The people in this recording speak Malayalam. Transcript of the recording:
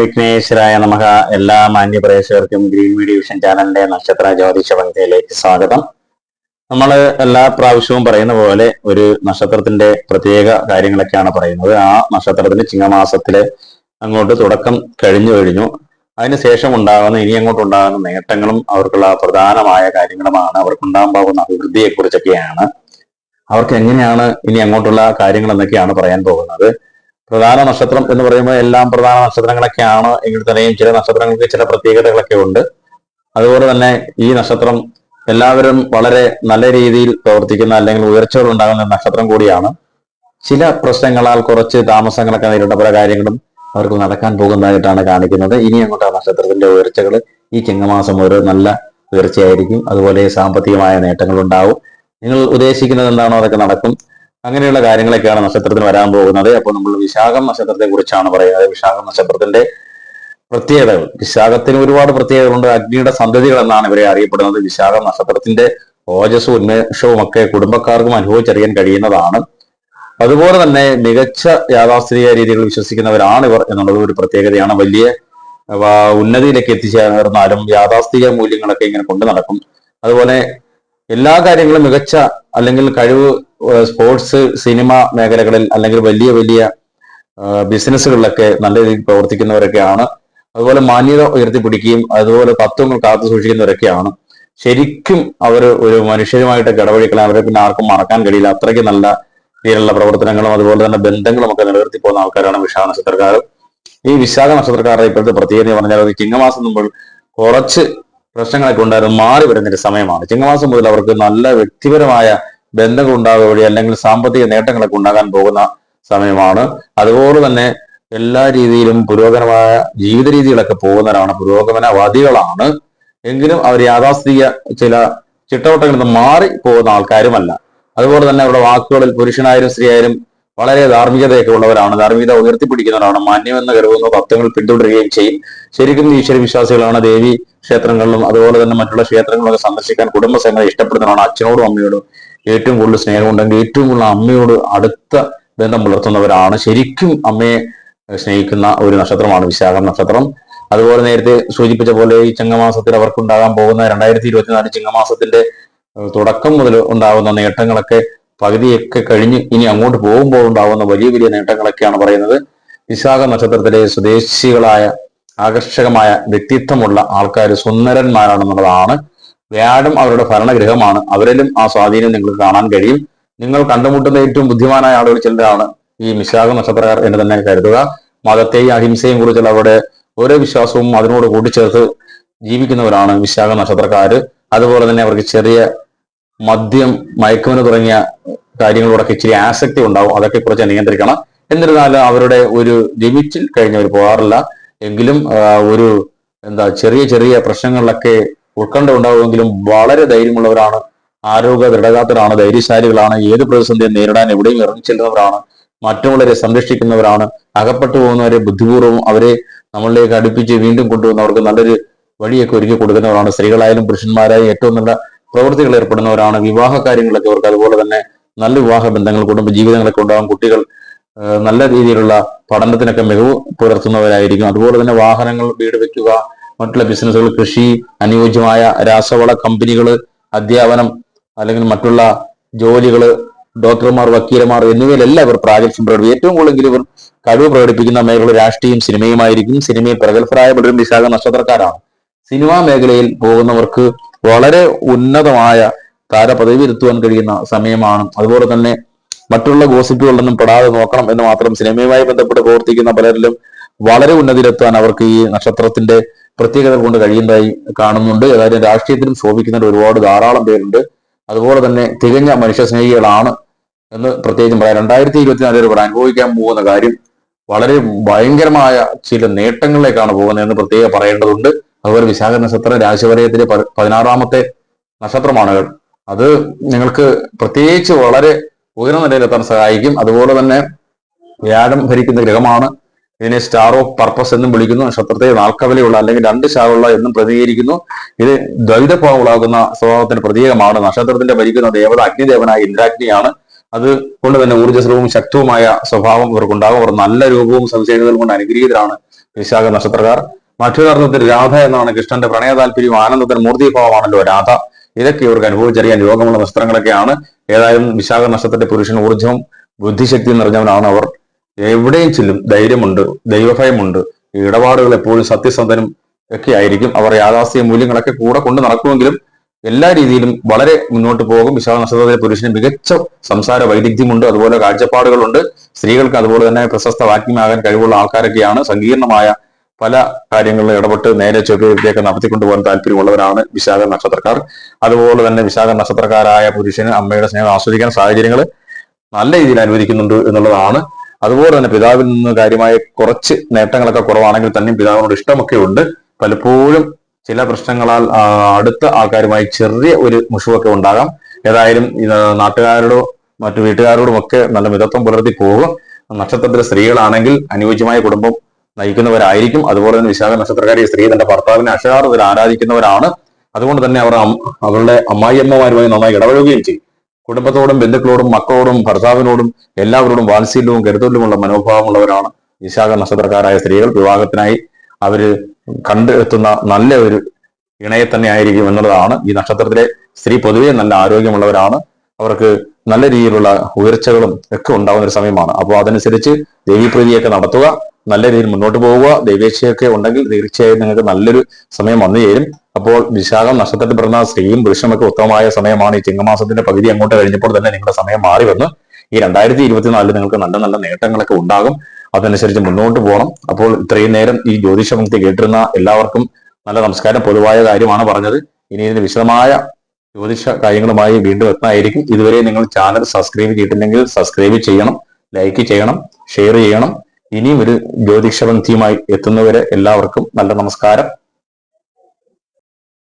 വിഘ്നേശ്വരായ നമുക്ക് എല്ലാ മാന്യ പ്രേക്ഷകർക്കും ഗ്രീൻ മീഡിയ വിഷൻ ചാനലിന്റെ നക്ഷത്ര ജ്യോതിഷ പങ്ക്തിയിലേക്ക് സ്വാഗതം. നമ്മൾ എല്ലാ പ്രാവശ്യവും പറയുന്ന പോലെ ഒരു നക്ഷത്രത്തിന്റെ പ്രത്യേക കാര്യങ്ങളൊക്കെയാണ് പറയുന്നത്. ആ നക്ഷത്രത്തിന് ചിങ്ങമാസത്തിലെ അങ്ങോട്ട് തുടക്കം കഴിഞ്ഞു കഴിഞ്ഞു. അതിനുശേഷം ഉണ്ടാകുന്ന ഇനി അങ്ങോട്ട് ഉണ്ടാകുന്ന നേട്ടങ്ങളും അവർക്കുള്ള പ്രധാനമായ കാര്യങ്ങളുമാണ്. അവർക്കുണ്ടാകാൻ പോകുന്ന അഭിവൃദ്ധിയെ കുറിച്ചൊക്കെയാണ് അവർക്ക് എങ്ങനെയാണ് ഇനി അങ്ങോട്ടുള്ള കാര്യങ്ങൾ എന്നൊക്കെയാണ് പറയാൻ പോകുന്നത്. പ്രധാന നക്ഷത്രം എന്ന് പറയുമ്പോൾ എല്ലാം പ്രധാന നക്ഷത്രങ്ങളൊക്കെയാണ്. എങ്കിൽ തന്നെയും ചില നക്ഷത്രങ്ങൾക്ക് ചില പ്രത്യേകതകളൊക്കെ ഉണ്ട്. അതുപോലെ തന്നെ ഈ നക്ഷത്രം എല്ലാവരും വളരെ നല്ല രീതിയിൽ പ്രവർത്തിക്കുന്ന അല്ലെങ്കിൽ ഉയർച്ചകൾ ഉണ്ടാകുന്ന നക്ഷത്രം കൂടിയാണ്. ചില പ്രശ്നങ്ങളാൽ കുറച്ച് താമസങ്ങളൊക്കെ നേരിട്ട പല കാര്യങ്ങളും അവർക്ക് നടക്കാൻ പോകുന്നതായിട്ടാണ് കാണിക്കുന്നത്. ഇനി അങ്ങോട്ട് ആ നക്ഷത്രത്തിന്റെ ഉയർച്ചകൾ ഈ ചിങ്ങമാസം ഒരു നല്ല ഉയർച്ചയായിരിക്കും. അതുപോലെ സാമ്പത്തികമായ നേട്ടങ്ങൾ ഉണ്ടാവും നിങ്ങൾ ഉദ്ദേശിക്കുന്നത് എന്താണോ അതൊക്കെ നടക്കും. അങ്ങനെയുള്ള കാര്യങ്ങളൊക്കെയാണ് നക്ഷത്രത്തിന് വരാൻ പോകുന്നത്. അപ്പോൾ നമ്മൾ വിശാഖം നക്ഷത്രത്തെ കുറിച്ചാണ് പറയുന്നത്. വിശാഖം നക്ഷത്രത്തിന്റെ പ്രത്യേകതകൾ. വിശാഖത്തിന് ഒരുപാട് പ്രത്യേകതകളുണ്ട്. അഗ്നിയുടെ സന്തതികൾ എന്നാണ് ഇവരെ അറിയപ്പെടുന്നത്. വിശാഖം നക്ഷത്രത്തിന്റെ ഓജസ്സും ഉന്മേഷവും ഒക്കെ കുടുംബക്കാർക്കും അനുഭവിച്ചറിയാൻ കഴിയുന്നതാണ്. അതുപോലെ തന്നെ മികച്ച യാഥാസ്ഥിതിക രീതികൾ വിശ്വസിക്കുന്നവരാണ് ഇവർ എന്നുള്ളത് ഒരു പ്രത്യേകതയാണ്. വലിയ ഉന്നതിയിലേക്ക് എത്തിച്ചേർന്നാലും യാഥാസ്ഥിക മൂല്യങ്ങളൊക്കെ ഇങ്ങനെ കൊണ്ടു നടക്കും. അതുപോലെ എല്ലാ കാര്യങ്ങളും മികച്ച അല്ലെങ്കിൽ കഴിവ് സ്പോർട്സ് സിനിമ മേഖലകളിൽ അല്ലെങ്കിൽ വലിയ വലിയ ബിസിനസ്സുകളിലൊക്കെ നല്ല രീതിയിൽ പ്രവർത്തിക്കുന്നവരൊക്കെയാണ്. അതുപോലെ മാന്യത ഉയർത്തിപ്പിടിക്കുകയും അതുപോലെ തത്വങ്ങൾ കാത്തു സൂക്ഷിക്കുന്നവരൊക്കെയാണ്. ശരിക്കും അവർ ഒരു മനുഷ്യരുമായിട്ട് ഇടപഴകിക്കളാൻ അവരെ പിന്നെ ആർക്കും മറക്കാൻ കഴിയില്ല. അത്രയ്ക്ക് നല്ല രീതിയിലുള്ള പ്രവർത്തനങ്ങളും അതുപോലെ തന്നെ ബന്ധങ്ങളും ഒക്കെ നിലനിർത്തി പോകുന്ന ആൾക്കാരാണ് വിശാഖ നക്ഷത്രക്കാർ. ഈ വിശാഖ നക്ഷത്രക്കാരുടെ ഇപ്പോഴത്തെ പ്രത്യേകത എന്ന് പറഞ്ഞാൽ ചിങ്ങമാസം മുമ്പ് കുറച്ച് പ്രശ്നങ്ങളൊക്കെ ഉണ്ടായിരുന്നു മാറി വരുന്ന ഒരു സമയമാണ്. ചിങ്ങമാസം മുതൽ അവർക്ക് നല്ല വ്യക്തിപരമായ ബന്ധങ്ങൾ ഉണ്ടാകുക വഴി അല്ലെങ്കിൽ സാമ്പത്തിക നേട്ടങ്ങളൊക്കെ ഉണ്ടാകാൻ പോകുന്ന സമയമാണ്. അതുപോലെ തന്നെ എല്ലാ രീതിയിലും പുരോഗമനമായ ജീവിത രീതികളൊക്കെ പോകുന്നവരാണ് പുരോഗമനവാദികളാണ്. എങ്കിലും അവർ യാഥാസ്ഥിതിക ചില ചിട്ടവട്ടങ്ങളിൽ നിന്ന് മാറി പോകുന്ന ആൾക്കാരുമല്ല. അതുപോലെ തന്നെ അവരുടെ വാക്കുകളിൽ പുരുഷനായാലും സ്ത്രീയായാലും വളരെ ധാർമ്മികതയൊക്കെ ഉള്ളവരാണ്. ധാർമ്മികത ഉയർത്തിപ്പിടിക്കുന്നവരാണ്. മാന്യമെന്ന് കരുതുന്ന തത്വങ്ങൾ പിന്തുടരുകയും ചെയ്യും. ശരിക്കും ഈശ്വര വിശ്വാസികളാണ് ദേവി ക്ഷേത്രങ്ങളിലും അതുപോലെ തന്നെ മറ്റുള്ള ക്ഷേത്രങ്ങളൊക്കെ സന്ദർശിക്കാൻ കുടുംബസംഘം ഇഷ്ടപ്പെടുന്നവരാണ് അച്ഛനോടും അമ്മയോടും. ഏറ്റവും കൂടുതൽ സ്നേഹമുണ്ടെങ്കിൽ ഏറ്റവും കൂടുതൽ അമ്മയോട് അടുത്ത ബന്ധം പുലർത്തുന്നവരാണ്. ശരിക്കും അമ്മയെ സ്നേഹിക്കുന്ന ഒരു നക്ഷത്രമാണ് വിശാഖം നക്ഷത്രം. അതുപോലെ നേരത്തെ സൂചിപ്പിച്ച പോലെ ഈ ചിങ്ങമാസത്തിൽ അവർക്കുണ്ടാകാൻ പോകുന്ന രണ്ടായിരത്തി ഇരുപത്തിനാല് ചിങ്ങമാസത്തിന്റെ തുടക്കം മുതൽ ഉണ്ടാകുന്ന നേട്ടങ്ങളൊക്കെ പകുതിയൊക്കെ കഴിഞ്ഞ് ഇനി അങ്ങോട്ട് പോകുമ്പോൾ ഉണ്ടാകുന്ന വലിയ വലിയ നേട്ടങ്ങളൊക്കെയാണ് പറയുന്നത്. വിശാഖ നക്ഷത്രത്തിലെ സ്വദേശികളായ ആകർഷകമായ വ്യക്തിത്വമുള്ള ആൾക്കാർ സുന്ദരന്മാരാണെന്നുള്ളതാണ് വ്യാഴം അവരുടെ ഭരണഗ്രഹമാണ് അവരിലും ആ സ്വാധീനം നിങ്ങൾക്ക് കാണാൻ കഴിയും. നിങ്ങൾ കണ്ടുമുട്ടുന്ന ഏറ്റവും ബുദ്ധിമാനായ ആളുകൾ ചിലരാണ് ഈ വിശാഖ നക്ഷത്രക്കാർ എന്ന് തന്നെ കരുതുക. മതത്തെയും അഹിംസയും കുറിച്ചുള്ള അവരുടെ ഓരോ വിശ്വാസവും അതിനോട് കൂട്ടിച്ചേർത്ത് ജീവിക്കുന്നവരാണ് വിശാഖ നക്ഷത്രക്കാർ അതുപോലെ തന്നെ അവർക്ക് ചെറിയ മദ്യം മയക്കുമെന്ന് തുടങ്ങിയ കാര്യങ്ങളോടൊക്കെ ഇച്ചിരി ആസക്തി ഉണ്ടാവും. അതൊക്കെ കുറച്ച് നിയന്ത്രിക്കണം. എന്നിരുന്നാലും അവരുടെ ഒരു ലിമിറ്റിൽ കഴിഞ്ഞവർ പോകാറില്ല. എങ്കിലും ഒരു എന്താ ചെറിയ ചെറിയ പ്രശ്നങ്ങളിലൊക്കെ ഉത്കണ്ഠ ഉണ്ടാവുമെങ്കിലും വളരെ ധൈര്യമുള്ളവരാണ്. ആരോഗ്യ ദൃഢഗാത്തരാണ് ധൈര്യശാലികളാണ്. ഏത് പ്രതിസന്ധിയും നേരിടാൻ എവിടെയും ഇറങ്ങിച്ചെല്ലുന്നവരാണ് മറ്റുള്ളവരെ സംരക്ഷിക്കുന്നവരാണ്. അകപ്പെട്ടു പോകുന്നവരെ ബുദ്ധിപൂർവം അവരെ നമ്മളിലേക്ക് അടുപ്പിച്ച് വീണ്ടും കൊണ്ടുവന്നവർക്ക് നല്ലൊരു വഴിയൊക്കെ ഒരുക്കി കൊടുക്കുന്നവരാണ്. സ്ത്രീകളായാലും പുരുഷന്മാരായാലും ഏറ്റവും നല്ല പ്രവൃത്തികൾ ഏർപ്പെടുന്നവരാണ് വിവാഹ കാര്യങ്ങളൊക്കെ അവർക്ക് അതുപോലെ തന്നെ നല്ല വിവാഹ ബന്ധങ്ങൾ കുടുംബ ജീവിതങ്ങളൊക്കെ ഉണ്ടാകും കുട്ടികൾ നല്ല രീതിയിലുള്ള പഠനത്തിനൊക്കെ മികവ് പുലർത്തുന്നവരായിരിക്കും. അതുപോലെ തന്നെ വാഹനങ്ങൾ വീട് വെക്കുക മറ്റുള്ള ബിസിനസ്സുകൾ കൃഷി അനുയോജ്യമായ രാസവള കമ്പനികൾ അധ്യാപനം അല്ലെങ്കിൽ മറ്റുള്ള ജോലികൾ ഡോക്ടർമാർ വക്കീലമാർ എന്നിവയിലെല്ലാം ഇവർ പ്രാഗൽഭ്യം പ്രകടിപ്പിക്കും. ഏറ്റവും കൂടുതൽ ഇവർ കഴിവ് പ്രകടിപ്പിക്കുന്ന മേഖല രാഷ്ട്രീയം സിനിമയുമായിരിക്കും. സിനിമയിൽ പ്രഗത്ഭരായ പലരും വിശാഖ നക്ഷത്രക്കാരാണ്. സിനിമാ മേഖലയിൽ പോകുന്നവർക്ക് വളരെ ഉന്നതമായ താരപദവി എത്തുവാൻ കഴിയുന്ന സമയമാണ്. അതുപോലെ തന്നെ മറ്റുള്ള ഗോസിപ്പുകളൊന്നും പെടാതെ നോക്കണം എന്ന് മാത്രം സിനിമയുമായി ബന്ധപ്പെട്ട് പ്രവർത്തിക്കുന്ന പലരിലും വളരെ ഉന്നതിയിലെത്താൻ അവർക്ക് ഈ നക്ഷത്രത്തിന്റെ പ്രത്യേകത കൊണ്ട് കഴിയുന്നതായി കാണുന്നുണ്ട്. ഏതായാലും രാഷ്ട്രീയത്തിലും ശോഭിക്കുന്നവർ ഒരുപാട് ധാരാളം പേരുണ്ട്. അതുപോലെ തന്നെ തികഞ്ഞ മനുഷ്യ സ്നേഹികളാണ് എന്ന് പ്രത്യേകിച്ചും പറയാം. രണ്ടായിരത്തി ഇരുപത്തിനാലിൽ ഇവിടെ അനുഭവിക്കാൻ പോകുന്ന കാര്യം വളരെ ഭയങ്കരമായ ചില നേട്ടങ്ങളിലേക്കാണ് പോകുന്നത് എന്ന് പ്രത്യേകം പറയേണ്ടതുണ്ട്. അതുപോലെ വിശാഖ നക്ഷത്രം രാശിവലയത്തിലെ പതിനാറാമത്തെ നക്ഷത്രമാണ്. അത് നിങ്ങൾക്ക് പ്രത്യേകിച്ച് വളരെ ഉയർന്ന നിലയിലെത്താൻ സഹായിക്കും. അതുപോലെ തന്നെ വ്യാഴം ഭരിക്കുന്ന ഗ്രഹമാണ്. ഇതിനെ സ്റ്റാർ ഓഫ് പർപ്പസ് എന്നും വിളിക്കുന്നു. നക്ഷത്രത്തെ നാൽക്കവലയുള്ള അല്ലെങ്കിൽ രണ്ട് ശാഖയുള്ള എന്നും പ്രതികരിക്കുന്നു. ഇത് ദ്വൈതഭാവമുളാകുന്ന സ്വഭാവത്തിന് പ്രതീകമാണ്. നക്ഷത്രത്തിന്റെ ഭരിക്കുന്ന ദേവത അഗ്നിദേവനായ ഇന്ദ്രാഗ്നിയാണ്. അത് കൊണ്ട് തന്നെ ഊർജസ്വലവും ശക്തവുമായ സ്വഭാവം ഇവർക്കുണ്ടാകും. അവർ നല്ല രൂപവും സവിശേഷതകളും കൊണ്ട് അനുഗ്രഹീതരാണ് വിശാഖ നക്ഷത്രക്കാർ. മറ്റൊരർത്ഥത്തിൽ രാധ എന്നാണ് കൃഷ്ണന്റെ പ്രണയ താല്പര്യവും ആനന്ദത്തിന് മൂർത്തിഭാവമാണല്ലോ രാധ. ഇതൊക്കെ ഇവർക്ക് അനുഭവിച്ചറിയാൻ യോഗമുള്ള വസ്ത്രങ്ങളൊക്കെയാണ്. ഏതായാലും വിശാഖ നക്ഷത്രത്തിന്റെ പുരുഷൻ ഊർജവും ബുദ്ധിശക്തി നിറഞ്ഞവനാണ് അവർ. എവിടെയും ചെല്ലും ധൈര്യമുണ്ട് ദൈവഭയമുണ്ട്. ഇടപാടുകൾ എപ്പോഴും സത്യസന്ധനും ഒക്കെ ആയിരിക്കും. അവർ യാഥാസ്ഥിക മൂല്യങ്ങളൊക്കെ കൂടെ കൊണ്ട് നടക്കുമെങ്കിലും എല്ലാ രീതിയിലും വളരെ മുന്നോട്ട് പോകും. വിശാഖ നക്ഷത്രത്തിലെ പുരുഷന് മികച്ച സംസാര വൈദഗ്ധ്യമുണ്ട് അതുപോലെ കാഴ്ചപ്പാടുകളുണ്ട്. സ്ത്രീകൾക്ക് അതുപോലെ തന്നെ പ്രശസ്ത വാക്യമാകാൻ കഴിവുള്ള ആൾക്കാരൊക്കെയാണ്. സങ്കീർണമായ പല കാര്യങ്ങളിലും ഇടപെട്ട് നേരെ ചൊവ്വയൊക്കെ നടത്തിക്കൊണ്ടുപോകാൻ താല്പര്യമുള്ളവരാണ് വിശാഖ നക്ഷത്രക്കാർ. അതുപോലെ തന്നെ വിശാഖ നക്ഷത്രക്കാരായ പുരുഷന് അമ്മയുടെ സ്നേഹം ആസ്വദിക്കാൻ സാഹചര്യങ്ങൾ നല്ല രീതിയിൽ അനുവദിക്കുന്നുണ്ട് എന്നുള്ളതാണ്. അതുപോലെ തന്നെ പിതാവിൽ നിന്ന് കാര്യമായ കുറച്ച് നേട്ടങ്ങളൊക്കെ കുറവാണെങ്കിൽ തന്നെയും പിതാവിനോട് ഇഷ്ടമൊക്കെ ഉണ്ട്. പലപ്പോഴും ചില പ്രശ്നങ്ങളാൽ അടുത്ത ആൾക്കാരുമായി ചെറിയ ഒരു മുഷുവൊക്കെ ഉണ്ടാകാം. ഏതായാലും നാട്ടുകാരോടോ മറ്റു വീട്ടുകാരോടും ഒക്കെ നല്ല മിതത്വം പുലർത്തി പോകും. നക്ഷത്രത്തിലെ സ്ത്രീകളാണെങ്കിൽ അനുയോജ്യമായ കുടുംബം നയിക്കുന്നവരായിരിക്കും. അതുപോലെ തന്നെ വിശാഖ നക്ഷത്രക്കാരി സ്ത്രീ തന്റെ ഭർത്താവിനെ അക്ഷരാർത്ഥത്തിൽ ആരാധിക്കുന്നവരാണ്. അതുകൊണ്ട് തന്നെ അവർ അവരുടെ അമ്മായിയമ്മമാരുമായി നന്നായി ഇടപഴകുകയും ചെയ്യും. കുടുംബത്തോടും ബന്ധുക്കളോടും മക്കളോടും ഭർത്താവിനോടും എല്ലാവരോടും വാത്സല്യവും കരുതലുമുള്ള മനോഭാവമുള്ളവരാണ് വിശാഖ നക്ഷത്രക്കാരായ സ്ത്രീകൾ. വിവാഹത്തിനായി അവർ കണ്ടെത്തുന്ന നല്ല ഒരു ഇണയെ തന്നെ ആയിരിക്കും എന്നുള്ളതാണ്. ഈ നക്ഷത്രത്തിലെ സ്ത്രീ പൊതുവെ നല്ല ആരോഗ്യമുള്ളവരാണ്. അവർക്ക് നല്ല രീതിയിലുള്ള ഉയർച്ചകളും ഒക്കെ ഉണ്ടാകുന്ന ഒരു സമയമാണ്. അപ്പോൾ അതനുസരിച്ച് ദേവീപ്രീതിയൊക്കെ നടത്തുക. നല്ല രീതിയിൽ മുന്നോട്ട് പോവുക. ദൈവേച്ഛയൊക്കെ ഉണ്ടെങ്കിൽ തീർച്ചയായും നിങ്ങൾക്ക് നല്ലൊരു സമയം വന്നു ചേരും. അപ്പോൾ വിശാഖം നക്ഷത്രത്തിൽ പിറന്ന സ്ത്രീയും പുരുഷനൊക്കെ ഉത്തമമായ സമയമാണ്. ഈ ചിങ്ങമാസത്തിന്റെ പകുതി അങ്ങോട്ട് കഴിഞ്ഞപ്പോൾ തന്നെ നിങ്ങളുടെ സമയം മാറി വന്നു. ഈ രണ്ടായിരത്തി ഇരുപത്തിനാലിൽ നിങ്ങൾക്ക് നല്ല നല്ല നേട്ടങ്ങളൊക്കെ ഉണ്ടാകും. അതനുസരിച്ച് മുന്നോട്ട് പോകണം. അപ്പോൾ ഇത്രയും നേരം ഈ ജ്യോതിഷമുക്തി കേട്ടിരുന്ന എല്ലാവർക്കും നല്ല നമസ്കാരം. പൊതുവായ കാര്യമാണ് പറഞ്ഞത്. ഇനി ഇതിന് വിശദമായ ജ്യോതിഷ കാര്യങ്ങളുമായി വീണ്ടും എത്തുന്നതായിരിക്കും ഇതുവരെ നിങ്ങൾ ചാനൽ സബ്സ്ക്രൈബ് ചെയ്തിട്ടില്ലെങ്കിൽ സബ്സ്ക്രൈബ് ചെയ്യണം ലൈക്ക് ചെയ്യണം ഷെയർ ചെയ്യണം. ഇനിയും ഒരു ജ്യോതിഷ ജ്യോതിഷപന്തിയുമായി എത്തുന്നവരെ എല്ലാവർക്കും നല്ല നമസ്കാരം.